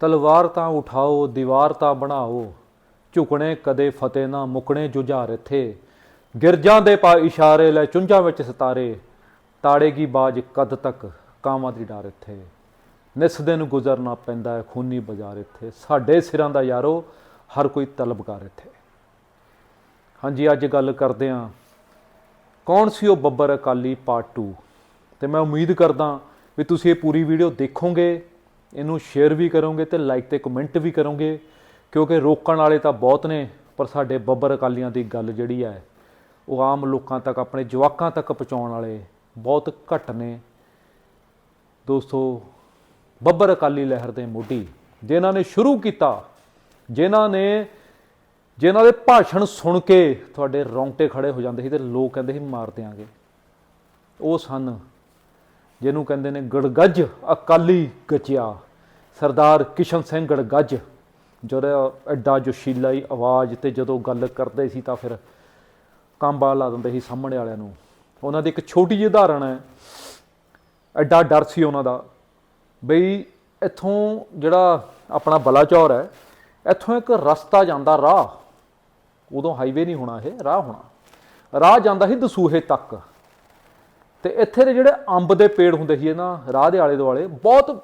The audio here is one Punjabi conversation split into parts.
ਤਲਵਾਰ ਤਾਂ ਉਠਾਓ, ਦੀਵਾਰ ਤਾਂ ਬਣਾਓ, ਝੁਕਣੇ ਕਦੇ ਫਤਿਹ ਨਾ, ਮੁਕਣੇ ਜੁਝਾਰ ਇੱਥੇ। ਗਿਰਜਾਂ ਦੇ ਪਾ ਇਸ਼ਾਰੇ, ਲੈ ਚੁੰਝਾਂ ਵਿੱਚ ਸਤਾਰੇ, ਤਾੜੇਗੀ ਬਾਜ ਕਦ ਤੱਕ ਕਾਮਾਂ ਦੀ ਡਾਰ ਇੱਥੇ। ਨਿਸ ਦਿਨ ਗੁਜ਼ਰਨਾ ਪੈਂਦਾ ਹੈ ਖੂਨੀ ਬਾਜ਼ਾਰ ਇੱਥੇ। ਸਾਡੇ ਸਿਰਾਂ ਦਾ ਯਾਰੋ, ਹਰ ਕੋਈ ਤਲਬਕਾਰ ਇੱਥੇ। ਹਾਂਜੀ, ਅੱਜ ਗੱਲ ਕਰਦੇ ਹਾਂ। ਕੌਣ ਸੀ ਉਹ ਬੱਬਰ ਅਕਾਲੀ ਪਾਰਟ 2 ਤੇ ਮੈਂ ਉਮੀਦ ਕਰਦਾ ਵੀ ਤੁਸੀਂ ਇਹ ਪੂਰੀ ਵੀਡੀਓ ਦੇਖੋਗੇ। ਇਹਨੂੰ ਸ਼ੇਅਰ ਵੀ ਕਰੋਗੇ ਤੇ ਲਾਈਕ ਤੇ ਕਮੈਂਟ ਵੀ ਕਰੋਗੇ, ਕਿਉਂਕਿ ਰੋਕਣ ਵਾਲੇ ਤਾਂ ਬਹੁਤ ਨੇ, ਪਰ ਸਾਡੇ ਬੱਬਰ ਅਕਾਲੀਆਂ ਦੀ ਗੱਲ ਜਿਹੜੀ ਹੈ, ਉਹ ਆਮ ਲੋਕਾਂ ਤੱਕ, ਆਪਣੇ ਜਵਾਕਾਂ ਤੱਕ ਪਹੁੰਚਾਉਣ ਵਾਲੇ ਬਹੁਤ ਘੱਟ ਨੇ। ਦੋਸਤੋ, ਬੱਬਰ ਅਕਾਲੀ ਲਹਿਰ ਦੇ ਮੋਢੀ, ਜਿਨ੍ਹਾਂ ਨੇ ਸ਼ੁਰੂ ਕੀਤਾ, ਜਿਨ੍ਹਾਂ ਨੇ, ਜਿਨ੍ਹਾਂ ਦੇ ਭਾਸ਼ਣ ਸੁਣ ਕੇ ਤੁਹਾਡੇ ਰੌਂਗਟੇ ਖੜੇ ਹੋ ਜਾਂਦੇ ਸੀ ਤੇ ਲੋਕ ਕਹਿੰਦੇ ਸੀ ਮਾਰ ਦਿਆਂਗੇ। ਉਹ ਸਨ, ਜਿਹਨੂੰ ਕਹਿੰਦੇ ਨੇ ਗੜਗੱਜ ਅਕਾਲੀ ਗਚਿਆ। ਸਰਦਾਰ ਕਿਸ਼ਨ ਸਿੰਘ ਗੜਗੱਜ ਜਿਹੜਾ ਐਡਾ ਜੋਸ਼ੀਲਾਈ ਆਵਾਜ਼ ਤੇ ਜਦੋਂ ਗੱਲ ਕਰਦੇ ਸੀ ਤਾਂ ਫਿਰ ਕੰਬਾ ਲਾ ਦਿੰਦੇ ਸੀ ਸਾਹਮਣੇ ਵਾਲਿਆਂ ਨੂੰ। ਉਹਨਾਂ ਦੀ ਇੱਕ ਛੋਟੀ ਜਿਹੀ ਉਦਾਹਰਣ ਹੈ। ਐਡਾ ਡਰ ਸੀ ਉਹਨਾਂ ਦਾ ਬਈ ਇੱਥੋਂ ਜਿਹੜਾ ਆਪਣਾ ਬਲਾਚੌਰ ਹੈ, ਇੱਥੋਂ ਇੱਕ ਰਸਤਾ ਜਾਂਦਾ ਰਾਹ। ਉਦੋਂ ਹਾਈਵੇ ਨਹੀਂ ਹੋਣਾ ਇਹ, ਰਾਹ ਹੋਣਾ। ਰਾਹ ਜਾਂਦਾ ਸੀ ਦਸੂਹੇ ਤੱਕ। ਤੇ ਇੱਥੇ ਦੇ ਜਿਹੜੇ ਅੰਬ ਦੇ ਪੇੜ ਹੁੰਦੇ ਸੀ ਨਾ, ਰਾਹ ਦੇ ਆਲੇ ਦੁਆਲੇ, ਬਹੁਤ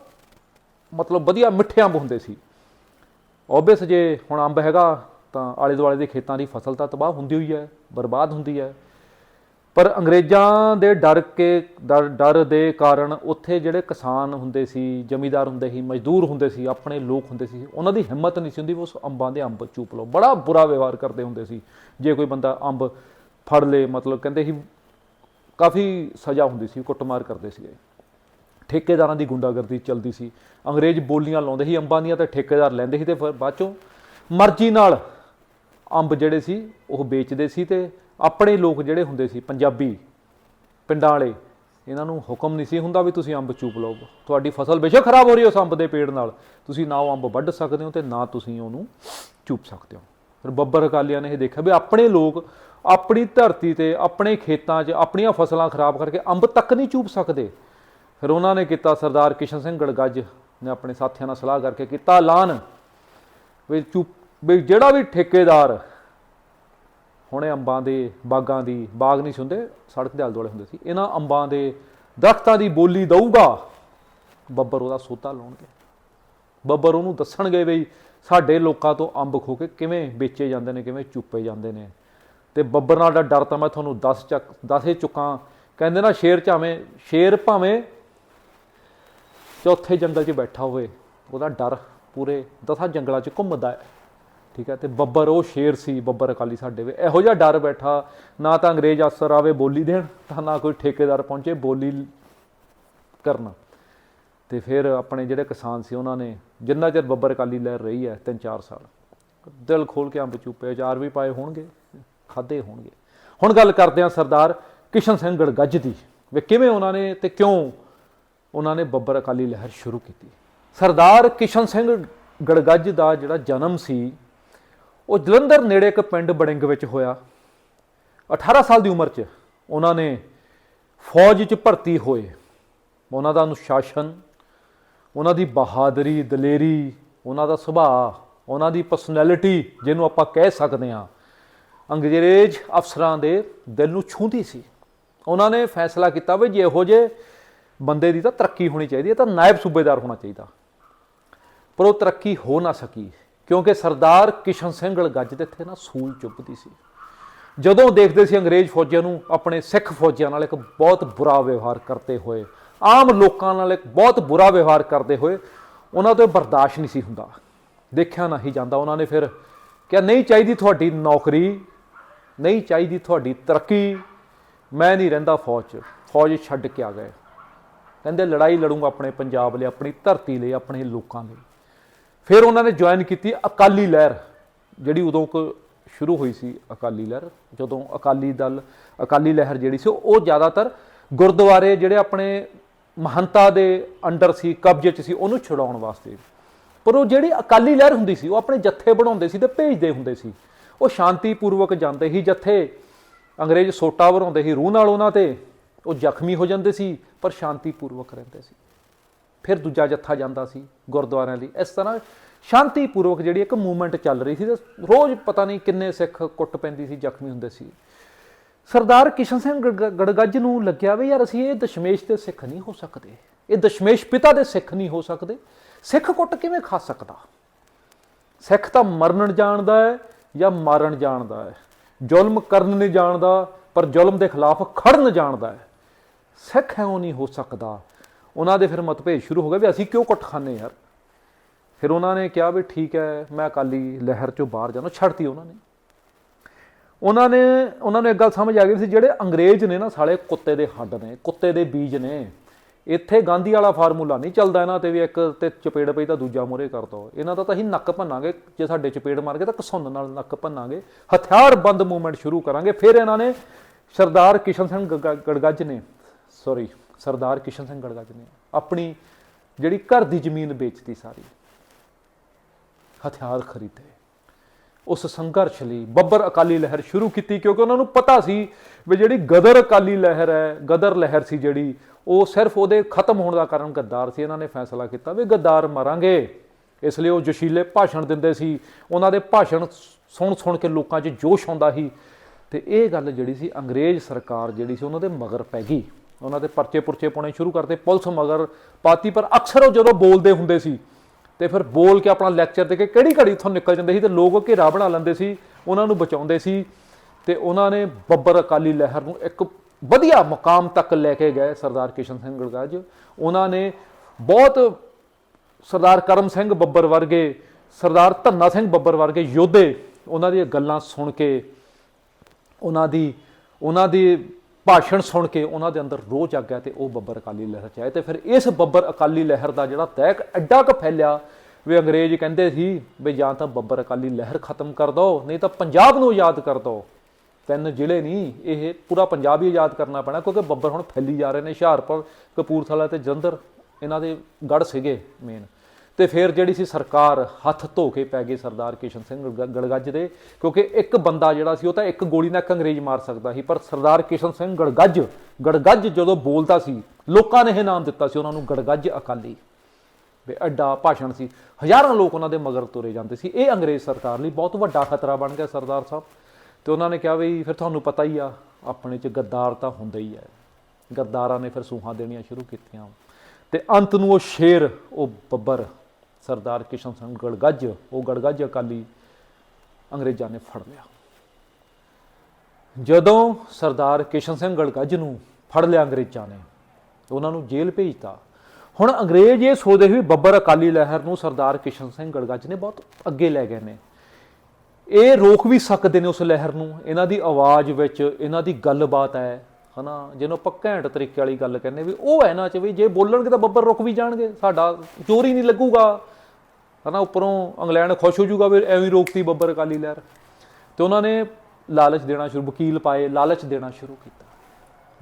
ਮਤਲਬ ਵਧੀਆ ਮਿੱਠੇ ਅੰਬ ਹੁੰਦੇ ਸੀ। ਓਬਵੀਅਸ ਜੇ ਹੁਣ ਅੰਬ ਹੈਗਾ ਤਾਂ ਆਲੇ ਦੁਆਲੇ ਦੇ ਖੇਤਾਂ ਦੀ ਫਸਲ ਤਾਂ ਤਬਾਹ ਹੁੰਦੀ ਹੋਈ ਹੈ, ਬਰਬਾਦ ਹੁੰਦੀ ਹੈ। ਪਰ ਅੰਗਰੇਜ਼ਾਂ ਦੇ ਡਰ ਕੇ, ਡਰ ਡਰ ਦੇ ਕਾਰਨ ਉੱਥੇ ਜਿਹੜੇ ਕਿਸਾਨ ਹੁੰਦੇ ਸੀ, ਜ਼ਮੀਂਦਾਰ ਹੁੰਦੇ ਸੀ, ਮਜ਼ਦੂਰ ਹੁੰਦੇ ਸੀ, ਆਪਣੇ ਲੋਕ ਹੁੰਦੇ ਸੀ, ਉਹਨਾਂ ਦੀ ਹਿੰਮਤ ਨਹੀਂ ਸੀ ਹੁੰਦੀ ਵੀ ਉਸ ਅੰਬਾਂ ਦੇ ਅੰਬ ਚੂਪ ਲਓ। ਬੜਾ ਬੁਰਾ ਵਿਵਹਾਰ ਕਰਦੇ ਹੁੰਦੇ ਸੀ। ਜੇ ਕੋਈ ਬੰਦਾ ਅੰਬ ਫੜ ਲੇ, ਮਤਲਬ ਕਹਿੰਦੇ ਸੀ, ਕਾਫੀ ਸਜ਼ਾ ਹੁੰਦੀ ਸੀ, ਕੁੱਟਮਾਰ ਕਰਦੇ ਸੀਗੇ। ਠੇਕੇਦਾਰਾਂ ਦੀ ਗੁੰਡਾਗਰਦੀ ਚੱਲਦੀ ਸੀ। ਅੰਗਰੇਜ਼ ਬੋਲੀਆਂ ਲਾਉਂਦੇ ਸੀ, ਅੰਬਾਂ ਦੀਆਂ ਤੇ ਠੇਕੇਦਾਰ ਲੈਂਦੇ ਸੀ ਤੇ ਫਿਰ ਬਾਅਦ ਚੋਂ ਮਰਜ਼ੀ ਨਾਲ ਅੰਬ ਜਿਹੜੇ ਸੀ, ਉਹ ਵੇਚਦੇ ਸੀ ਤੇ ਆਪਣੇ ਲੋਕ ਜਿਹੜੇ ਹੁੰਦੇ ਸੀ, ਪੰਜਾਬੀ ਪਿੰਡਾਂ ਵਾਲੇ, ਇਹਨਾਂ ਨੂੰ ਹੁਕਮ ਨਹੀਂ ਸੀ ਹੁੰਦਾ ਵੀ ਤੁਸੀਂ ਅੰਬ ਚੂਪ ਲਓ। ਤੁਹਾਡੀ ਫਸਲ ਬੇਸ਼ੱਕ ਖਰਾਬ ਹੋ ਰਹੀ ਉਸ ਅੰਬ ਦੇ ਪੇੜ ਨਾਲ। ਤੁਸੀਂ ਨਾ ਉਹ ਅੰਬ ਵੱਢ ਸਕਦੇ ਹੋ ਤੇ ਨਾ ਤੁਸੀਂ ਉਹਨੂੰ ਚੂਪ ਸਕਦੇ ਹੋ। ਫਿਰ ਬੱਬਰ ਅਕਾਲੀਆਂ ਨੇ ਇਹ ਦੇਖਿਆ ਵੀ ਆਪਣੇ ਲੋਕ ਆਪਣੀ ਧਰਤੀ ਤੇ, ਆਪਣੇ ਖੇਤਾਂ 'ਚ, ਆਪਣੀਆਂ ਫਸਲਾਂ ਖਰਾਬ ਕਰਕੇ ਅੰਬ ਤੱਕ ਨਹੀਂ ਚੂਪ ਸਕਦੇ। ਫਿਰ ਉਹਨਾਂ ਨੇ ਕੀਤਾ, ਸਰਦਾਰ ਕਿਸ਼ਨ ਸਿੰਘ ਗੜਗੱਜ ਨੇ ਆਪਣੇ ਸਾਥੀਆਂ ਨਾਲ ਸਲਾਹ ਕਰਕੇ ਕੀਤਾ ਐਲਾਨ ਵੀ ਚੁੱਪ, ਵੀ ਜਿਹੜਾ ਵੀ ਠੇਕੇਦਾਰ ਹੁਣੇ ਅੰਬਾਂ ਦੇ ਬਾਗਾਂ ਦੀ ਬਾਗ ਨਹੀਂ ਸੀ ਹੁੰਦੇ, ਸੜਕ ਦੇ ਆਲੇ ਦੁਆਲੇ ਹੁੰਦੇ ਸੀ, ਇਹਨਾਂ ਅੰਬਾਂ ਦੇ ਦਰਖਤਾਂ ਦੀ ਬੋਲੀ ਦਊਗਾ, ਬੱਬਰ ਉਹਦਾ ਸੋਤਾ ਲਾਉਣਗੇ। ਬੱਬਰ ਉਹਨੂੰ ਦੱਸਣਗੇ ਵੀ ਸਾਡੇ ਲੋਕਾਂ ਤੋਂ ਅੰਬ ਖੋ ਕੇ ਕਿਵੇਂ ਵੇਚੇ ਜਾਂਦੇ ਨੇ, ਕਿਵੇਂ ਚੁੱਪੇ ਜਾਂਦੇ ਨੇ। ਤੇ ਬੱਬਰ ਨਾਲ ਦਾ ਡਰ ਤਾਂ ਮੈਂ ਤੁਹਾਨੂੰ ਦੱਸ ਚੱਕ, ਦੱਸੇ ਚੁੱਕਾਂ। ਕਹਿੰਦੇ ਨਾ, ਸ਼ੇਰ ਚਾਵੇਂ ਸ਼ੇਰ ਭਾਵੇਂ ਚੌਥੇ ਜੰਗਲ 'ਚ ਬੈਠਾ ਹੋਵੇ, ਉਹਦਾ ਡਰ ਪੂਰੇ ਦਸਾਂ ਜੰਗਲਾਂ 'ਚ ਘੁੰਮਦਾ ਹੈ। ਠੀਕ ਹੈ, ਤੇ ਬੱਬਰ ਉਹ ਸ਼ੇਰ ਸੀ, ਬੱਬਰ ਅਕਾਲੀ ਸਾਡੇ ਵੇ। ਇਹੋ ਜਿਹਾ ਡਰ ਬੈਠਾ, ਨਾ ਤਾਂ ਅੰਗਰੇਜ਼ ਅਫਸਰ ਆਵੇ ਬੋਲੀ ਦੇਣ, ਤਾਂ ਨਾ ਕੋਈ ਠੇਕੇਦਾਰ ਪਹੁੰਚੇ ਬੋਲੀ ਕਰਨ। ਤੇ ਫਿਰ ਆਪਣੇ ਜਿਹੜੇ ਕਿਸਾਨ ਸੀ ਉਹਨਾਂ ਨੇ, ਜਿੰਨਾ ਚਿਰ ਬੱਬਰ ਅਕਾਲੀ ਲਹਿਰ ਰਹੀ ਹੈ 3-4 ਸਾਲ, ਦਿਲ ਖੋਲ ਕੇ ਅੰਬ ਚੂਪੇ, ਅਚਾਰ ਵੀ ਪਾਏ ਹੋਣਗੇ ਖਾਦੇ ਹੋਣਗੇ। ਹੁਣ ਗੱਲ ਕਰਦੇ ਹਾਂ ਸਰਦਾਰ ਕਿਸ਼ਨ ਸਿੰਘ ਗੜਗੱਜ ਦੀ, ਵੀ ਕਿਵੇਂ ਉਹਨਾਂ ਨੇ ਤੇ ਕਿਉਂ ਉਹਨਾਂ ਨੇ ਬੱਬਰ ਅਕਾਲੀ ਲਹਿਰ ਸ਼ੁਰੂ ਕੀਤੀ। ਸਰਦਾਰ ਕਿਸ਼ਨ ਸਿੰਘ ਗੜਗੱਜ ਦਾ ਜਿਹੜਾ ਜਨਮ ਸੀ, ਉਹ ਜਲੰਧਰ ਨੇੜੇ ਇੱਕ ਪਿੰਡ ਬੜਿੰਗ ਵਿੱਚ ਹੋਇਆ। 18 ਸਾਲ ਦੀ ਉਮਰ 'ਚ ਉਹਨਾਂ ਨੇ ਫੌਜ 'ਚ ਭਰਤੀ ਹੋਏ। ਉਹਨਾਂ ਦਾ ਅਨੁਸ਼ਾਸਨ, ਉਹਨਾਂ ਦੀ ਬਹਾਦਰੀ, ਦਲੇਰੀ, ਉਹਨਾਂ ਦਾ ਸੁਭਾਅ, ਉਹਨਾਂ ਦੀ ਪਰਸਨੈਲਿਟੀ ਜਿਹਨੂੰ ਆਪਾਂ ਕਹਿ ਸਕਦੇ ਹਾਂ, ਅੰਗਰੇਜ਼ ਅਫਸਰਾਂ ਦੇ ਦਿਲ ਨੂੰ ਛੂੰਹਦੀ ਸੀ। ਉਹਨਾਂ ਨੇ ਫੈਸਲਾ ਕੀਤਾ ਵੀ ਜੇ ਇਹੋ ਜੇ ਬੰਦੇ ਦੀ ਤਾਂ ਤਰੱਕੀ ਹੋਣੀ ਚਾਹੀਦੀ ਹੈ ਤਾਂ ਨਾਇਬ ਸੂਬੇਦਾਰ ਹੋਣਾ ਚਾਹੀਦਾ। ਪਰ ਉਹ ਤਰੱਕੀ ਹੋ ਨਾ ਸਕੀ, ਕਿਉਂਕਿ ਸਰਦਾਰ ਕਿਸ਼ਨ ਸਿੰਘ ਗੱਜ ਦੇ ਇੱਥੇ ਨਾ ਸੂਲ ਚੁੱਭਦੀ ਸੀ। ਜਦੋਂ ਦੇਖਦੇ ਸੀ ਅੰਗਰੇਜ਼ ਫੌਜੀਆਂ ਨੂੰ, ਆਪਣੇ ਸਿੱਖ ਫੌਜੀਆਂ ਨਾਲ ਇੱਕ ਬਹੁਤ ਬੁਰਾ ਵਿਵਹਾਰ ਕਰਦੇ ਹੋਏ, ਆਮ ਲੋਕਾਂ ਨਾਲ ਇੱਕ ਬਹੁਤ ਬੁਰਾ ਵਿਵਹਾਰ ਕਰਦੇ ਹੋਏ, ਉਹਨਾਂ ਤੋਂ ਬਰਦਾਸ਼ਤ ਨਹੀਂ ਸੀ ਹੁੰਦਾ। ਦੇਖਿਆ ਨਹੀਂ ਜਾਂਦਾ, ਉਹਨਾਂ ਨੇ ਫਿਰ ਕਿਹਾ, ਨਹੀਂ ਚਾਹੀਦੀ ਤੁਹਾਡੀ ਨੌਕਰੀ, ਨਹੀਂ ਚਾਹੀਦੀ ਤੁਹਾਡੀ ਤਰੱਕੀ, ਮੈਂ ਨਹੀਂ ਰਹਿੰਦਾ ਫੌਜ 'ਚ ਫੌਜ ਛੱਡ ਕੇ ਆ ਗਏ। ਕਹਿੰਦੇ ਲੜਾਈ ਲੜੂੰਗਾ ਆਪਣੇ ਪੰਜਾਬ ਲਈ, ਆਪਣੀ ਧਰਤੀ ਲਈ, ਆਪਣੇ ਲੋਕਾਂ ਲਈ। ਫਿਰ ਉਹਨਾਂ ਨੇ ਜੁਆਇਨ ਕੀਤੀ ਅਕਾਲੀ ਲਹਿਰ, ਜਿਹੜੀ ਉਦੋਂ ਕੁ ਸ਼ੁਰੂ ਹੋਈ ਸੀ ਅਕਾਲੀ ਲਹਿਰ। ਜਦੋਂ ਅਕਾਲੀ ਦਲ, ਅਕਾਲੀ ਲਹਿਰ ਜਿਹੜੀ ਸੀ, ਉਹ ਜ਼ਿਆਦਾਤਰ ਗੁਰਦੁਆਰੇ ਜਿਹੜੇ ਆਪਣੇ ਮਹੰਤਾ ਦੇ ਅੰਡਰ ਸੀ, ਕਬਜ਼ੇ 'ਚ ਸੀ, ਉਹਨੂੰ ਛੁਡਾਉਣ ਵਾਸਤੇ। ਪਰ ਉਹ ਜਿਹੜੀ ਅਕਾਲੀ ਲਹਿਰ ਹੁੰਦੀ ਸੀ, ਉਹ ਆਪਣੇ ਜੱਥੇ ਬਣਾਉਂਦੇ ਸੀ ਤੇ ਭੇਜਦੇ ਹੁੰਦੇ ਸੀ। ਉਹ ਸ਼ਾਂਤੀਪੂਰਵਕ ਜਾਂਦੇ ਸੀ ਜੱਥੇ। ਅੰਗਰੇਜ਼ ਸੋਟਾ ਭਰਾਉਂਦੇ ਸੀ ਰੂਹ ਨਾਲ ਉਹਨਾਂ ਤੇ। ਉਹ ਜ਼ਖਮੀ ਹੋ ਜਾਂਦੇ ਸੀ, ਪਰ ਸ਼ਾਂਤੀਪੂਰਵਕ ਰਹਿੰਦੇ ਸੀ। ਫਿਰ ਦੂਜਾ ਜੱਥਾ ਜਾਂਦਾ ਸੀ ਗੁਰਦੁਆਰਿਆਂ ਲਈ। ਇਸ ਤਰ੍ਹਾਂ ਸ਼ਾਂਤੀਪੂਰਵਕ ਜਿਹੜੀ ਇੱਕ ਮੂਵਮੈਂਟ ਚੱਲ ਰਹੀ ਸੀ, ਤੇ ਰੋਜ਼ ਪਤਾ ਨਹੀਂ ਕਿੰਨੇ ਸਿੱਖ ਕੁੱਟ ਪੈਂਦੀ ਸੀ, ਜ਼ਖਮੀ ਹੁੰਦੇ ਸੀ। ਸਰਦਾਰ ਕਿਸ਼ਨ ਸਿੰਘ ਗੜਗ- ਗੜਗੱਜ ਨੂੰ ਲੱਗਿਆ ਵੀ ਯਾਰ ਅਸੀਂ ਇਹ ਦਸ਼ਮੇਸ਼ ਦੇ ਸਿੱਖ ਨਹੀਂ ਹੋ ਸਕਦੇ। ਇਹ ਦਸ਼ਮੇਸ਼ ਪਿਤਾ ਦੇ ਸਿੱਖ ਨਹੀਂ ਹੋ ਸਕਦੇ। ਸਿੱਖ ਕੁੱਟ ਕਿਵੇਂ ਖਾ ਸਕਦਾ? ਸਿੱਖ ਤਾਂ ਮਰਨ ਜਾਣਦਾ ਹੈ ਜਾਂ ਮਾਰਨ ਜਾਣਦਾ ਹੈ? ਜ਼ੁਲਮ ਕਰਨ ਨਹੀਂ ਜਾਣਦਾ, ਪਰ ਜ਼ੁਲਮ ਦੇ ਖਿਲਾਫ ਖੜਨ ਜਾਣਦਾ ਹੈ। ਸਿੱਖ ਐਉਂ ਨਹੀਂ ਹੋ ਸਕਦਾ। ਉਹਨਾਂ ਦੇ ਫਿਰ ਮਤਭੇਦ ਸ਼ੁਰੂ ਹੋ ਗਏ ਵੀ ਅਸੀਂ ਕਿਉਂ ਕੁੱਟ ਖਾਂਦੇ ਯਾਰ? ਫਿਰ ਉਹਨਾਂ ਨੇ ਕਿਹਾ ਵੀ ਠੀਕ ਹੈ, ਮੈਂ ਅਕਾਲੀ ਲਹਿਰ ਚੋਂ ਬਾਹਰ ਜਾਣਾ ਛੱਡਤੀ ਉਹਨਾਂ ਨੇ। ਉਹਨਾਂ ਨੇ, ਉਹਨਾਂ ਨੂੰ ਇੱਕ ਗੱਲ ਸਮਝ ਆ ਗਈ ਸੀ ਜਿਹੜੇ ਅੰਗਰੇਜ਼ ਨੇ ਨਾ ਸਾਲੇ ਕੁੱਤੇ ਦੇ ਹੱਡ ਨੇ, ਕੁੱਤੇ ਦੇ ਬੀਜ ਨੇ, ਇੱਥੇ ਗਾਂਧੀ ਵਾਲਾ ਫਾਰਮੂਲਾ ਨਹੀਂ ਚੱਲਦਾ ਇਹਨਾਂ ਤੇ ਵੀ ਇੱਕ ਤੇ ਚਪੇੜ ਪਈ ਤਾਂ ਦੂਜਾ ਮੋਰੇ ਕਰ ਦੋ। ਇਹਨਾਂ ਦਾ ਤਾਂ ਅਸੀਂ ਨੱਕ ਭੰਨਾਂਗੇ, ਜੇ ਸਾਡੇ ਚਪੇੜ ਮਾਰ ਗਏ ਤਾਂ ਕਸੁੰਨ ਨਾਲ ਨੱਕ ਭੰਨਾਂਗੇ। ਹਥਿਆਰਬੰਦ ਮੂਵਮੈਂਟ ਸ਼ੁਰੂ ਕਰਾਂਗੇ। ਫਿਰ ਇਹਨਾਂ ਨੇ ਸਰਦਾਰ ਕਿਸ਼ਨ ਸਿੰਘ ਗੜ- ਗੜਗੱਜ ਨੇ ਸੌਰੀ ਸਰਦਾਰ ਕਿਸ਼ਨ ਸਿੰਘ ਗੜਗੱਜ ਨੇ ਆਪਣੀ ਜਿਹੜੀ ਘਰ ਦੀ ਜ਼ਮੀਨ ਵੇਚਤੀ ਸਾਰੀ, ਹਥਿਆਰ ਖਰੀਦੇ, ਉਸ ਸੰਘਰਸ਼ ਲਈ ਬੱਬਰ ਅਕਾਲੀ ਲਹਿਰ ਸ਼ੁਰੂ ਕੀਤੀ ਕਿਉਂਕਿ ਉਹਨਾਂ ਨੂੰ ਪਤਾ ਸੀ ਵੀ ਜਿਹੜੀ ਗਦਰ ਅਕਾਲੀ ਲਹਿਰ ਹੈ, ਗਦਰ ਲਹਿਰ ਸੀ ਜਿਹੜੀ, ਉਹ ਸਿਰਫ ਉਹਦੇ ਖਤਮ ਹੋਣ ਦਾ ਕਾਰਨ ਗੱਦਾਰ ਸੀ, ਇਹਨਾਂ ਨੇ ਫੈਸਲਾ ਕੀਤਾ ਵੀ ਗੱਦਾਰ ਮਰਾਂਗੇ। ਇਸ ਲਈ ਉਹ ਜੋਸ਼ੀਲੇ ਭਾਸ਼ਣ ਦਿੰਦੇ ਸੀ, ਉਹਨਾਂ ਦੇ ਭਾਸ਼ਣ ਸੁਣ ਸੁਣ ਕੇ ਲੋਕਾਂ 'ਚ ਜੋਸ਼ ਆਉਂਦਾ ਸੀ। ਤੇ ਇਹ ਗੱਲ ਜਿਹੜੀ ਸੀ ਅੰਗਰੇਜ਼ ਸਰਕਾਰ ਜਿਹੜੀ ਸੀ, ਉਹਨਾਂ ਦੇ ਮਗਰ ਪੈ ਗਈ। ਉਹਨਾਂ ਦੇ ਪਰਚੇ ਪੁਰਚੇ ਪਾਉਣੇ ਸ਼ੁਰੂ ਕਰਤੇ ਪੁਲਿਸ ਮਗਰ ਪਾਤੀ, ਪਰ ਅਕਸਰ ਉਹ ਜਦੋਂ ਬੋਲਦੇ ਹੁੰਦੇ ਸੀ ਤੇ ਫਿਰ ਬੋਲ ਕੇ ਆਪਣਾ ਲੈਕਚਰ ਦੇ ਕੇ ਕਿਹੜੀ ਘੜੀ ਉੱਥੋਂ ਨਿਕਲ ਜਾਂਦੇ ਸੀ ਤੇ ਲੋਕ ਘੇਰਾ ਬਣਾ ਲੈਂਦੇ ਸੀ, ਉਹਨਾਂ ਨੂੰ ਬਚਾਉਂਦੇ ਸੀ ਤੇ ਉਹਨਾਂ ਨੇ ਬੱਬਰ ਅਕਾਲੀ ਲਹਿਰ ਨੂੰ ਇੱਕ ਵਧੀਆ ਮੁਕਾਮ ਤੱਕ ਲੈ ਕੇ ਗਏ ਸਰਦਾਰ ਕਿਸ਼ਨ ਸਿੰਘ ਗੜਗੱਜ ਉਹਨਾਂ ਨੇ ਬਹੁਤ ਸਰਦਾਰ ਕਰਮ ਸਿੰਘ ਬੱਬਰ ਵਰਗੇ, ਸਰਦਾਰ ਧੰਨਾ ਸਿੰਘ ਬੱਬਰ ਵਰਗੇ ਯੋਧੇ ਉਹਨਾਂ ਦੀਆਂ ਗੱਲਾਂ ਸੁਣ ਕੇ ਉਹਨਾਂ ਦੀ ਉਹਨਾਂ ਦੀ ਭਾਸ਼ਣ ਸੁਣ ਕੇ ਉਹਨਾਂ ਦੇ ਅੰਦਰ ਰੋਹ ਜਾਗ ਗਿਆ ਤੇ ਉਹ ਬੱਬਰ ਅਕਾਲੀ ਲਹਿਰ ਚ ਆਏ ਤੇ ਫਿਰ ਇਸ ਬੱਬਰ ਅਕਾਲੀ ਲਹਿਰ ਦਾ ਜਿਹੜਾ ਤਹਿਕ ਐਡਾ ਕੁ ਫੈਲਿਆ, ਵੀ ਅੰਗਰੇਜ਼ ਕਹਿੰਦੇ ਸੀ ਵੀ ਜਾਂ ਤਾਂ ਬੱਬਰ ਅਕਾਲੀ ਲਹਿਰ ਖਤਮ ਕਰ ਦੋ, ਨਹੀਂ ਤਾਂ ਪੰਜਾਬ ਨੂੰ ਆਜ਼ਾਦ ਕਰ ਦੋ। ਤਿੰਨ ਜ਼ਿਲ੍ਹੇ ਨਹੀਂ ਇਹ ਪੂਰਾ ਪੰਜਾਬ ਹੀ ਆਜ਼ਾਦ ਕਰਨਾ ਪੈਣਾ, ਕਿਉਂਕਿ ਬੱਬਰ ਹੁਣ ਫੈਲੀ ਜਾ ਰਹੇ ਨੇ, ਹੁਸ਼ਿਆਰਪੁਰ, ਕਪੂਰਥਲਾ ਤੇ ਜਲੰਧਰ, ਇਹਨਾਂ ਦੇ ਗੜ ਸੀਗੇ ਮੇਨ ਤੇ ਫਿਰ ਜਿਹੜੀ ਸੀ ਸਰਕਾਰ ਹੱਥ ਧੋ ਕੇ ਪੈ ਗਈ ਸਰਦਾਰ ਕਿਸ਼ਨ ਸਿੰਘ ਗੜਗੱਜ ਦੇ, ਕਿਉਂਕਿ ਇੱਕ ਬੰਦਾ ਜਿਹੜਾ ਸੀ ਉਹ ਤਾਂ ਇੱਕ ਗੋਲੀ ਨਾਲ ਅੰਗਰੇਜ਼ ਮਾਰ ਸਕਦਾ ਸੀ, ਪਰ ਸਰਦਾਰ ਕਿਸ਼ਨ ਸਿੰਘ ਗੜਗੱਜ ਗੜਗੱਜ ਜਦੋਂ ਬੋਲਦਾ ਸੀ, ਲੋਕਾਂ ਨੇ ਇਹ ਨਾਮ ਦਿੱਤਾ ਸੀ, ਉਹਨਾਂ ਨੂੰ ਗੜਗੱਜ ਅਕਾਲੀ। ਵੀ ਐਡਾ ਭਾਸ਼ਣ ਸੀ। ਹਜ਼ਾਰਾਂ ਲੋਕ ਉਹਨਾਂ ਦੇ ਮਗਰ ਤੁਰੇ ਜਾਂਦੇ ਸੀ। ਇਹ ਅੰਗਰੇਜ਼ ਸਰਕਾਰ ਲਈ ਬਹੁਤ ਵੱਡਾ ਖਤਰਾ ਬਣ ਗਿਆ ਸਰਦਾਰ ਸਾਹਿਬ। ਤੇ ਉਹਨਾਂ ਨੇ ਕਿਹਾ ਵੀ ਫਿਰ ਤੁਹਾਨੂੰ ਪਤਾ ਹੀ ਆ, ਆਪਣੇ ਚ ਗੱਦਾਰ ਤਾਂ ਹੁੰਦਾ ਹੀ ਹੈ ਗੱਦਾਰਾਂ ਨੇ ਫਿਰ ਸੂਹਾਂ ਦੇਣੀਆਂ ਸ਼ੁਰੂ ਕੀਤੀਆਂ। ਤੇ ਅੰਤ ਨੂੰ ਉਹ ਸ਼ੇਰ, ਉਹ ਬੱਬਰ ਸਰਦਾਰ ਕਿਸ਼ਨ ਸਿੰਘ ਗੜਗੱਜ, ਉਹ ਗੜਗੱਜ ਅਕਾਲੀ ਅੰਗਰੇਜ਼ਾਂ ਨੇ ਫੜ ਲਿਆ। ਜਦੋਂ ਸਰਦਾਰ ਕਿਸ਼ਨ ਸਿੰਘ ਗੜਗੱਜ ਨੂੰ ਫੜ ਲਿਆ ਅੰਗਰੇਜ਼ਾਂ ਨੇ, ਉਹਨਾਂ ਨੂੰ ਜੇਲ੍ਹ ਭੇਜਤਾ। ਹੁਣ ਅੰਗਰੇਜ਼ ਇਹ ਸੋਚਦੇ ਸੀ ਬੱਬਰ ਅਕਾਲੀ ਲਹਿਰ ਨੂੰ ਸਰਦਾਰ ਕਿਸ਼ਨ ਸਿੰਘ ਗੜਗੱਜ ਨੇ ਬਹੁਤ ਅੱਗੇ ਲੈ ਗਏ ਨੇ। ਇਹ ਰੋਕ ਵੀ ਸਕਦੇ ਨੇ ਉਸ ਲਹਿਰ ਨੂੰ, ਇਹਨਾਂ ਦੀ ਆਵਾਜ਼ ਵਿੱਚ ਇਹਨਾਂ ਦੀ ਗੱਲਬਾਤ ਹੈ। ਹਨਾ? ਜਿਹਨੂੰ ਆਪਾਂ ਘੈਂਟ ਤਰੀਕੇ ਵਾਲੀ ਗੱਲ ਕਹਿੰਦੇ ਵੀ ਉਹ ਹੈ ਨਾ ਚ ਵੀ ਜੇ ਬੋਲਣਗੇ ਤਾਂ ਬੱਬਰ ਰੁਕ ਵੀ ਜਾਣਗੇ। ਸਾਡਾ ਜ਼ੋਰ ਹੀ ਨਹੀਂ ਲੱਗੂਗਾ। ਹਨਾ? ਉੱਪਰੋਂ ਇੰਗਲੈਂਡ ਖੁਸ਼ ਹੋ ਜਾਊਗਾ ਵੀ ਐਵੇਂ ਹੀ ਰੋਕਤੀ ਬੱਬਰ ਅਕਾਲੀ ਲਹਿਰ। ਤੇ ਉਹਨਾਂ ਨੇ ਲਾਲਚ ਦੇਣਾ ਸ਼ੁਰੂ, ਵਕੀਲ ਪਾਏ, ਲਾਲਚ ਦੇਣਾ ਸ਼ੁਰੂ ਕੀਤਾ।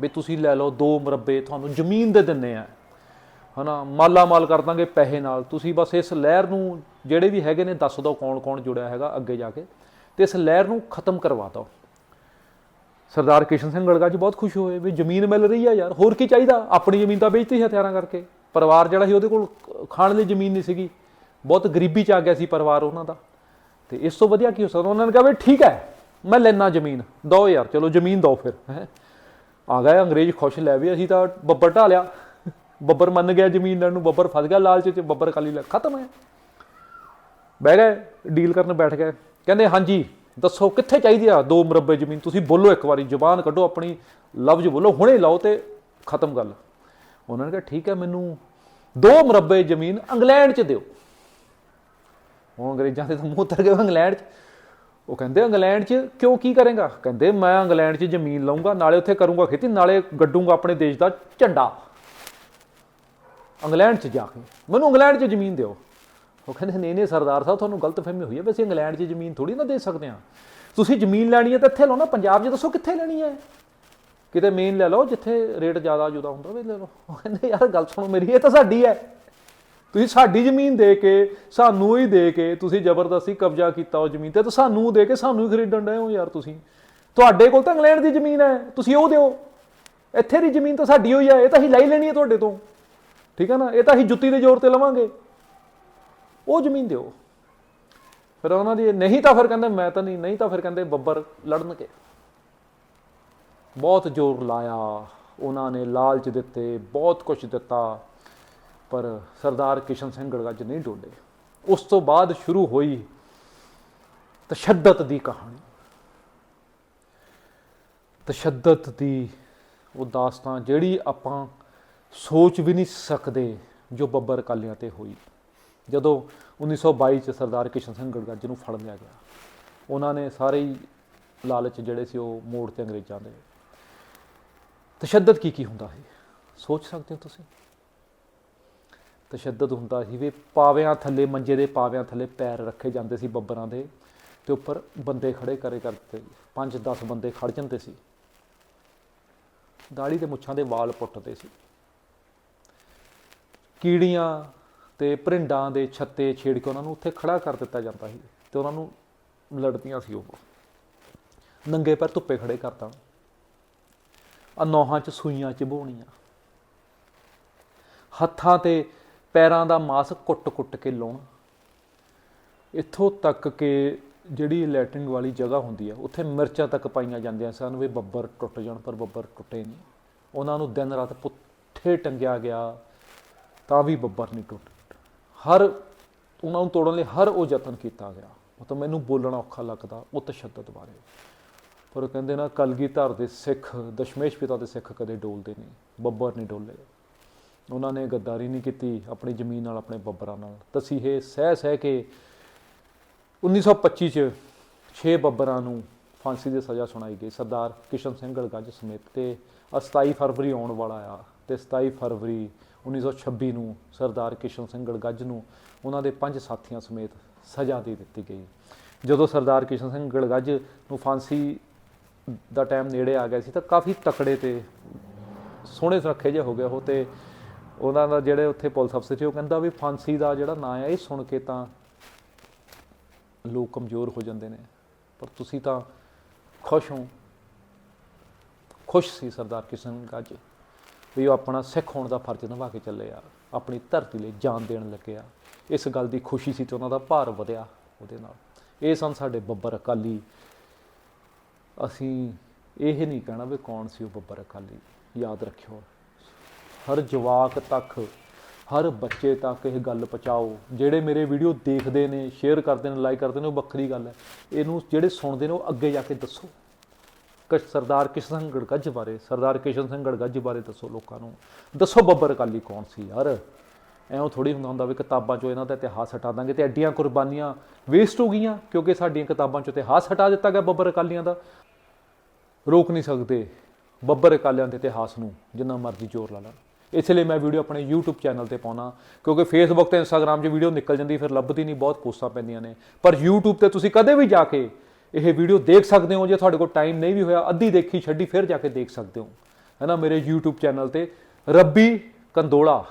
ਵੀ ਤੁਸੀਂ ਲੈ ਲਓ ਦੋ ਮੁਰੱਬੇ, ਤੁਹਾਨੂੰ ਜ਼ਮੀਨ ਦੇ ਦਿੰਨੇ ਆ। ਹਨਾ? ਮਾਲਾ ਮਾਲ ਕਰ ਦਾਂਗੇ ਪੈਸੇ ਨਾਲ। ਤੁਸੀਂ ਬਸ ਇਸ ਲਹਿਰ ਨੂੰ ਜਿਹੜੇ ਵੀ ਹੈਗੇ ਨੇ, ਦੱਸ ਦਿਓ ਕੌਣ ਕੌਣ ਜੁੜਿਆ ਹੈਗਾ ਅੱਗੇ ਜਾ ਕੇ। ਤੇ ਇਸ ਲਹਿਰ ਨੂੰ ਖਤਮ ਕਰਵਾ ਦਿਓ। ਸਰਦਾਰ ਕਿਸ਼ਨ ਸਿੰਘ ਗੜਗੱਜ ਬਹੁਤ ਖੁਸ਼ ਹੋਏ ਵੀ ਜ਼ਮੀਨ ਮਿਲ ਰਹੀ ਆ ਯਾਰ, ਹੋਰ ਕੀ ਚਾਹੀਦਾ? ਆਪਣੀ ਜ਼ਮੀਨ ਤਾਂ ਵੇਚਤੀ ਹਥਿਆਰਾਂ ਕਰਕੇ। ਪਰਿਵਾਰ ਜਿਹੜਾ ਸੀ ਉਹਦੇ ਕੋਲ ਖਾਣ ਲਈ ਜ਼ਮੀਨ ਨਹੀਂ ਸੀਗੀ। ਬਹੁਤ ਗਰੀਬੀ ਚ ਆ ਗਿਆ ਸੀ ਪਰਿਵਾਰ ਉਹਨਾਂ ਦਾ। ਤੇ ਇਸ ਤੋਂ ਵਧੀਆ ਕੀ ਹੋ ਸਕਦਾ? ਉਹਨਾਂ ਨੇ ਕਿਹਾ ਵੀ ਠੀਕ ਹੈ, ਮੈਂ ਲੈਣਾ ਜ਼ਮੀਨ। ਦੋ ਯਾਰ ਚਲੋ ਜ਼ਮੀਨ ਦੋ ਫਿਰ, ਹੈਂ। ਆ ਗਏ, ਅੰਗਰੇਜ਼ ਖੁਸ਼ ਲੈ ਵੀ ਅਸੀਂ ਤਾਂ ਬੱਬਰ ਢਾ ਲਿਆ। ਬੱਬਰ ਮੰਨ ਗਿਆ ਜ਼ਮੀਨ ਲੈਣ ਨੂੰ, ਬੱਬਰ ਫਸ ਗਿਆ ਲਾਲਚ ਚ, ਬੱਬਰ ਕਾਲੀ ਲੈ, ਖਤਮ ਹੈ। ਬਹਿ ਗਏ, ਡੀਲ ਕਰਨ ਬੈਠ ਗਏ। ਕਹਿੰਦੇ, ਹਾਂਜੀ ਦੱਸੋ ਕਿੱਥੇ ਚਾਹੀਦੀ ਆ ਦੋ ਮੁਰੱਬੇ ਜ਼ਮੀਨ? ਤੁਸੀਂ ਬੋਲੋ ਇੱਕ ਵਾਰੀ, ਜ਼ੁਬਾਨ ਕੱਢੋ ਆਪਣੀ, ਲਫ਼ਜ਼ ਬੋਲੋ, ਹੁਣੇ ਲਾਓ ਤੇ ਖਤਮ ਗੱਲ। ਉਹਨਾਂ ਨੇ ਕਿਹਾ, ਠੀਕ ਹੈ, ਮੈਨੂੰ ਦੋ ਮੁਰੱਬੇ ਜ਼ਮੀਨ ਇੰਗਲੈਂਡ 'ਚ ਦਿਓ। ਉਹ ਅੰਗਰੇਜ਼ਾਂ ਦੇ ਤਾਂ ਮੂੰਹ ਤਰ ਗਏ ਇੰਗਲੈਂਡ 'ਚ। ਉਹ ਕਹਿੰਦੇ, ਇੰਗਲੈਂਡ 'ਚ ਕਿਉਂ ਕੀ ਕਰੇਗਾ? ਕਹਿੰਦੇ, ਮੈਂ ਇੰਗਲੈਂਡ 'ਚ ਜ਼ਮੀਨ ਲਵਾਂਗਾ ਨਾਲੇ ਉੱਥੇ ਕਰੂੰਗਾ ਖੇਤੀ, ਨਾਲੇ ਗੱਡੂੰਗਾ ਆਪਣੇ ਦੇਸ਼ ਦਾ ਝੰਡਾ। ਇੰਗਲੈਂਡ 'ਚ ਜਾ ਕੇ, ਮੈਨੂੰ ਇੰਗਲੈਂਡ 'ਚ ਜ਼ਮੀਨ ਦਿਓ। ਉਹ ਕਹਿੰਦੇ ਨਹੀਂ ਨਹੀਂ ਸਰਦਾਰ ਸਾਹਿਬ, ਤੁਹਾਨੂੰ ਗਲਤਫਹਿਮੀ ਹੋਈ ਹੈ ਵੈਸੇ ਇੰਗਲੈਂਡ 'ਚ ਜ਼ਮੀਨ ਥੋੜੀ ਨਾ ਦੇ ਸਕਦੇ ਆ ਤੁਸੀਂ ਜ਼ਮੀਨ ਲੈਣੀ ਹੈ ਤਾਂ ਇੱਥੇ ਲਓ ਨਾ ਪੰਜਾਬ 'ਚ ਦੱਸੋ ਕਿੱਥੇ ਲੈਣੀ ਹੈ? ਕਿਤੇ ਮੇਨ ਲੈ ਲਓ, ਜਿੱਥੇ ਰੇਟ ਜ਼ਿਆਦਾ ਜੁਦਾ ਹੁੰਦਾ, ਵੀ ਲੈ ਲਓ। ਉਹ ਕਹਿੰਦੇ, ਯਾਰ, ਗੱਲ ਸੁਣੋ ਮੇਰੀ, ਇਹ ਤਾਂ ਸਾਡੀ ਹੈ। ਤੁਸੀਂ ਸਾਡੀ ਜ਼ਮੀਨ ਦੇ ਕੇ, ਸਾਨੂੰ ਹੀ ਦੇ ਕੇ, ਤੁਸੀਂ ਜ਼ਬਰਦਸਤੀ ਕਬਜ਼ਾ ਕੀਤਾ ਉਹ ਜ਼ਮੀਨ ਤੇ, ਤਾਂ ਸਾਨੂੰ ਦੇ ਕੇ ਸਾਨੂੰ ਹੀ ਖਰੀਦਣ ਡਏ ਹੋ ਯਾਰ ਤੁਸੀਂ। ਤੁਹਾਡੇ ਕੋਲ ਤਾਂ ਇੰਗਲੈਂਡ ਦੀ ਜ਼ਮੀਨ ਹੈ, ਤੁਸੀਂ ਉਹ ਦਿਓ। ਇੱਥੇ ਦੀ ਜ਼ਮੀਨ ਤਾਂ ਸਾਡੀ ਹੋਈ ਹੈ ਇਹ ਤਾਂ ਅਸੀਂ ਲੈ ਲੈਣੀ ਹੈ ਤੁਹਾਡੇ ਤੋਂ। ਠੀਕ ਹੈ ਨਾ? ਇਹ ਤਾਂ ਅਸੀਂ ਜੁੱਤੀ ਦੇ ਜ਼ੋਰ ਤੇ ਲਵਾਂਗੇ। ਉਹ ਜ਼ਮੀਨ ਦਿਓ। ਫਿਰ ਉਹਨਾਂ ਦੀ ਨਹੀਂ ਤਾਂ ਫਿਰ ਕਹਿੰਦੇ ਮੈਂ ਤਾਂ ਨਹੀਂ ਨਹੀਂ ਤਾਂ ਫਿਰ ਕਹਿੰਦੇ ਬੱਬਰ ਲੜਨਗੇ। ਬਹੁਤ ਜ਼ੋਰ ਲਾਇਆ, ਉਹਨਾਂ ਨੇ ਲਾਲਚ ਦਿੱਤੇ, ਬਹੁਤ ਕੁਝ ਦਿੱਤਾ, ਪਰ ਸਰਦਾਰ ਕਿਸ਼ਨ ਸਿੰਘ ਗੜਗੱਜ ਨਹੀਂ ਡੋਲੇ। ਉਸ ਤੋਂ ਬਾਅਦ ਸ਼ੁਰੂ ਹੋਈ ਤਸ਼ੱਦਦ ਦੀ ਕਹਾਣੀ। ਤਸ਼ੱਦਦ ਦੀ ਉਹ ਦਾਸਤਾਨ ਜਿਹੜੀ ਆਪਾਂ ਸੋਚ ਵੀ ਨਹੀਂ ਸਕਦੇ ਜੋ ਬੱਬਰ ਕਾਲਿਆਂ ਤੇ ਹੋਈ। ਜਦੋਂ 1922 ਚ ਸਰਦਾਰ ਕਿਸ਼ਨ ਸਿੰਘ ਗੜਗੱਜ ਨੂੰ ਫੜ ਲਿਆ ਗਿਆ, ਉਹਨਾਂ ਨੇ ਸਾਰੇ ਹੀ ਲਾਲਚ ਜਿਹੜੇ ਸੀ ਉਹ ਮੋੜ ਤੇ ਅੰਗਰੇਜ਼ਾਂ ਦੇ। ਤਸ਼ੱਦਦ ਕੀ ਕੀ ਹੁੰਦਾ ਹੈ ਸੋਚ ਸਕਦੇ ਹੋ ਤੁਸੀਂ? ਤਸ਼ੱਦਦ ਹੁੰਦਾ ਸੀ ਵੀ ਪਾਵਿਆਂ ਥੱਲੇ, ਮੰਜੇ ਦੇ ਪਾਵਿਆਂ ਥੱਲੇ ਪੈਰ ਰੱਖੇ ਜਾਂਦੇ ਸੀ ਬੱਬਰਾਂ ਦੇ, ਤੇ ਉੱਪਰ ਬੰਦੇ ਖੜੇ ਕਰੇ ਕਰਦੇ 5-10 ਬੰਦੇ ਖੜ ਜਾਂਦੇ ਸੀ। ਦਾੜੀ ਤੇ ਮੁੱਛਾਂ ਦੇ ਵਾਲ ਪੁੱਟਦੇ ਸੀ। ਕੀੜੀਆਂ ਤੇ ਪਰਿੰਡਾਂ ਦੇ ਛੱਤੇ ਛੇੜ ਕੇ ਉਹਨਾਂ ਨੂੰ ਉੱਥੇ ਖੜਾ ਕਰ ਦਿੱਤਾ ਜਾਂਦਾ ਸੀ ਤੇ ਉਹਨਾਂ ਨੂੰ ਲੜਦੀਆਂ ਸੀ ਉਹ। ਨੰਗੇ ਪੈਰ ਧੁੱਪੇ ਖੜੇ ਕਰਤਾ। ਆ ਨੋਹਾਂ 'ਚ ਸੂਈਆਂ ਚਬੋਣੀਆਂ। ਹੱਥਾਂ ਤੇ ਪੈਰਾਂ ਦਾ ਮਾਸ ਕੁੱਟ-ਕੁੱਟ ਕੇ ਲਾਉਣਾ। ਇੱਥੋਂ ਤੱਕ ਕਿ ਜਿਹੜੀ ਲੈਟਰਿੰਗ ਵਾਲੀ ਜਗ੍ਹਾ ਹੁੰਦੀ ਆ, ਉੱਥੇ ਮਿਰਚਾਂ ਤੱਕ ਪਾਈਆਂ ਜਾਂਦੀਆਂ ਸਨ ਵੀ ਬੱਬਰ ਟੁੱਟ ਜਾਣ, ਪਰ ਬੱਬਰ ਟੁੱਟੇ ਨਹੀਂ। ਉਹਨਾਂ ਨੂੰ ਦਿਨ ਰਾਤ ਪੁੱਠੇ ਟੰਗਿਆ ਗਿਆ ਤਾਂ ਵੀ ਬੱਬਰ ਨਹੀਂ ਟੁੱਟ ਹਰ ਉਹਨਾਂ ਨੂੰ ਤੋੜਨ ਲਈ ਹਰ ਉਹ ਯਤਨ ਕੀਤਾ ਗਿਆ। ਮਤਲਬ ਮੈਨੂੰ ਬੋਲਣਾ ਔਖਾ ਲੱਗਦਾ, ਉਹ ਤਸ਼ੱਦਦ ਬਾਰੇ। ਪਰ ਉਹ ਕਹਿੰਦੇ ਨਾ, ਕਲਗੀਧਰ ਦੇ ਸਿੱਖ, ਦਸ਼ਮੇਸ਼ ਪਿਤਾ ਦੇ ਸਿੱਖ ਕਦੇ ਡੋਲਦੇ ਨਹੀਂ, ਬੱਬਰ ਨਹੀਂ ਡੋਲੇ। ਉਹਨਾਂ ਨੇ ਗੱਦਾਰੀ ਨਹੀਂ ਕੀਤੀ ਆਪਣੀ ਜ਼ਮੀਨ ਨਾਲ, ਆਪਣੇ ਬੱਬਰਾਂ ਨਾਲ। ਤਸੀਹੇ ਸਹਿ ਸਹਿ ਕੇ 1925 ਚ 6 ਬੱਬਰਾਂ ਨੂੰ ਫਾਂਸੀ ਦੀ ਸਜ਼ਾ ਸੁਣਾਈ ਗਈ। ਸਰਦਾਰ ਕਿਸ਼ਨ ਸਿੰਘ ਗਲਗੰਜ ਸਮੇਤ ਤੇ ਆਹ 27 ਫਰਵਰੀ ਆਉਣ ਵਾਲਾ ਆ ਤੇ 27 ਫਰਵਰੀ 1926 ਨੂੰ ਸਰਦਾਰ ਕਿਸ਼ਨ ਸਿੰਘ ਗੜਗੱਜ ਨੂੰ ਉਹਨਾਂ ਦੇ ਪੰਜ ਸਾਥੀਆਂ ਸਮੇਤ ਸਜ਼ਾ ਦੇ ਦਿੱਤੀ ਗਈ। ਜਦੋਂ ਸਰਦਾਰ ਕਿਸ਼ਨ ਸਿੰਘ ਗੜਗੱਜ ਨੂੰ ਫਾਂਸੀ ਦਾ ਟਾਈਮ ਨੇੜੇ ਆ ਗਿਆ ਸੀ ਤਾਂ ਕਾਫੀ ਤਕੜੇ ਤੇ ਸੋਹਣੇ ਸੁਰੱਖੇ ਜਿਹੇ ਹੋ ਗਏ ਉਹ ਤੇ ਉਹਨਾਂ ਦਾ ਜਿਹੜੇ ਉੱਥੇ ਪੁਲਿਸ ਅਫਸਰ ਸੀ ਉਹ ਕਹਿੰਦਾ ਵੀ ਫਾਂਸੀ ਦਾ ਜਿਹੜਾ ਨਾਂ ਹੈ ਇਹ ਸੁਣ ਕੇ ਤਾਂ ਲੋਕ ਕਮਜ਼ੋਰ ਹੋ ਜਾਂਦੇ ਨੇ। ਪਰ ਤੁਸੀਂ ਤਾਂ ਖੁਸ਼ ਹੋ। ਖੁਸ਼ ਸੀ ਸਰਦਾਰ ਕਿਸ਼ਨ ਗੱਜ ਵੀ ਉਹ ਆਪਣਾ ਸਿੱਖ ਹੋਣ ਦਾ ਫਰਜ਼ ਨਿਭਾ ਕੇ ਚੱਲੇ ਆ, ਆਪਣੀ ਧਰਤੀ ਲਈ ਜਾਨ ਦੇਣ ਲੱਗੇ ਆ। ਇਸ ਗੱਲ ਦੀ ਖੁਸ਼ੀ ਸੀ ਤੇ ਉਹਨਾਂ ਦਾ ਭਾਰ ਵਧਿਆ ਉਹਦੇ ਨਾਲ। ਇਹ ਸਨ ਸਾਡੇ ਬੱਬਰ ਅਕਾਲੀ। ਅਸੀਂ ਇਹ ਨਹੀਂ ਕਹਿਣਾ ਵੀ ਕੌਣ ਸੀ ਉਹ ਬੱਬਰ ਅਕਾਲੀ, ਯਾਦ ਰੱਖਿਓ। ਹਰ ਜਵਾਕ ਤੱਕ, ਹਰ ਬੱਚੇ ਤੱਕ ਇਹ ਗੱਲ ਪਹੁੰਚਾਓ। ਜਿਹੜੇ ਮੇਰੇ ਵੀਡੀਓ ਦੇਖਦੇ ਨੇ, ਸ਼ੇਅਰ ਕਰਦੇ ਨੇ ਲਾਈਕ ਕਰਦੇ ਨੇ, ਉਹ ਵੱਖਰੀ ਗੱਲ ਹੈ। ਇਹਨੂੰ ਜਿਹੜੇ ਸੁਣਦੇ ਨੇ, ਉਹ ਅੱਗੇ ਜਾ ਕੇ ਦੱਸੋ। ਕਿ ਸਰਦਾਰ ਕਿਸ਼ਨ ਸਿੰਘ ਗੜਗੱਜ ਬਾਰੇ, ਸਰਦਾਰ ਕਿਸ਼ਨ ਸਿੰਘ ਗੜਗੱਜ ਬਾਰੇ ਦੱਸੋ ਲੋਕਾਂ ਨੂੰ। ਦੱਸੋ ਬੱਬਰ ਅਕਾਲੀ ਕੌਣ ਸੀ ਯਾਰ? ਐਵੇਂ ਥੋੜੀ ਹੁੰਦਾ ਹੁੰਦਾ ਵੀ ਕਿਤਾਬਾਂ 'ਚੋਂ ਇਹਨਾਂ ਦਾ ਇਤਿਹਾਸ ਹਟਾ ਦਾਂਗੇ ਤੇ ਐਡੀਆਂ ਕੁਰਬਾਨੀਆਂ ਵੇਸਟ ਹੋ ਗਈਆਂ, ਕਿਉਂਕਿ ਸਾਡੀਆਂ ਕਿਤਾਬਾਂ 'ਚੋਂ ਇਤਿਹਾਸ ਹਟਾ ਦਿੱਤਾ ਗਿਆ ਬੱਬਰ ਅਕਾਲੀਆਂ ਦਾ। ਰੋਕ ਨਹੀਂ ਸਕਦੇ ਬੱਬਰ ਅਕਾਲੀਆਂ ਦੇ ਇਤਿਹਾਸ ਨੂੰ, ਜਿੰਨਾ ਮਰਜ਼ੀ ਜ਼ੋਰ ਲਾ ਲੈਣ। ਇਸ ਲਈ ਮੈਂ ਵੀਡੀਓ ਆਪਣੇ YouTube ਚੈਨਲ ਤੇ ਪਾਉਣਾ, ਕਿਉਂਕਿ Facebook ਤੇ Instagram 'ਚ ਵੀਡੀਓ ਨਿਕਲ ਜਾਂਦੀ, ਫਿਰ ਲੱਭਦੀ ਨਹੀਂ, ਬਹੁਤ ਪੋਸਟਾਂ ਪੈਂਦੀਆਂ ਨੇ। ਪਰ YouTube ਤੇ ਤੁਸੀਂ ਕਦੇ ਵੀ ਜਾ ਕੇ ਇਹ ਵੀਡੀਓ ਦੇਖ ਸਕਦੇ ਹੋ, ਜੇ ਤੁਹਾਡੇ ਕੋਲ ਟਾਈਮ ਨਹੀਂ ਵੀ ਹੋਇਆ, ਅੱਧੀ ਦੇਖੀ, ਛੱਡੀ, ਫਿਰ ਜਾ ਕੇ ਦੇਖ ਸਕਦੇ ਹੋ। ਹੈ ਨਾ ਮੇਰੇ YouTube ਚੈਨਲ ਤੇ ਰੱਬੀ ਕੰਦੋਲਾ,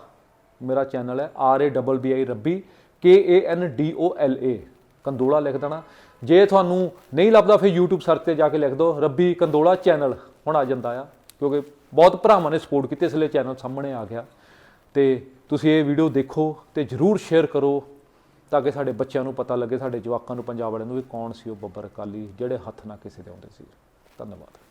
ਮੇਰਾ ਚੈਨਲ ਹੈ R A double B I Rabbi K A N D O L A Kandola ਲਿਖ ਦੇਣਾ। ਜੇ ਤੁਹਾਨੂੰ ਨਹੀਂ ਲੱਭਦਾ, ਫਿਰ YouTube ਸਰਚ ਤੇ ਜਾ ਕੇ ਲਿਖ ਦਿਓ, ਰੱਬੀ ਕੰਦੋਲਾ ਚੈਨਲ ਹੁਣ ਆ ਜਾਂਦਾ ਆ, ਕਿਉਂਕਿ ਬਹੁਤ ਭਰਾਵਾਂ ਨੇ ਸਪੋਰਟ ਕੀਤੀ, ਇਸ ਲਈ ਚੈਨਲ ਸਾਹਮਣੇ ਆ ਗਿਆ। ਤੇ ਤੁਸੀਂ ਇਹ ਵੀਡੀਓ ਦੇਖੋ ਤੇ ਜਰੂਰ ਸ਼ੇਅਰ ਕਰੋ। ਤਾਂ ਕਿ ਸਾਡੇ ਬੱਚਿਆਂ ਨੂੰ ਪਤਾ ਲੱਗੇ, ਸਾਡੇ ਜਵਾਕਾਂ ਨੂੰ, ਪੰਜਾਬ ਵਾਲਿਆਂ ਨੂੰ ਵੀ ਕੌਣ ਸੀ ਉਹ ਬੱਬਰ ਅਕਾਲੀ, ਜਿਹੜੇ ਹੱਥ ਨਾਲ ਕਿਸੇ ਦੇ ਆਉਂਦੇ ਸੀ। ਧੰਨਵਾਦ।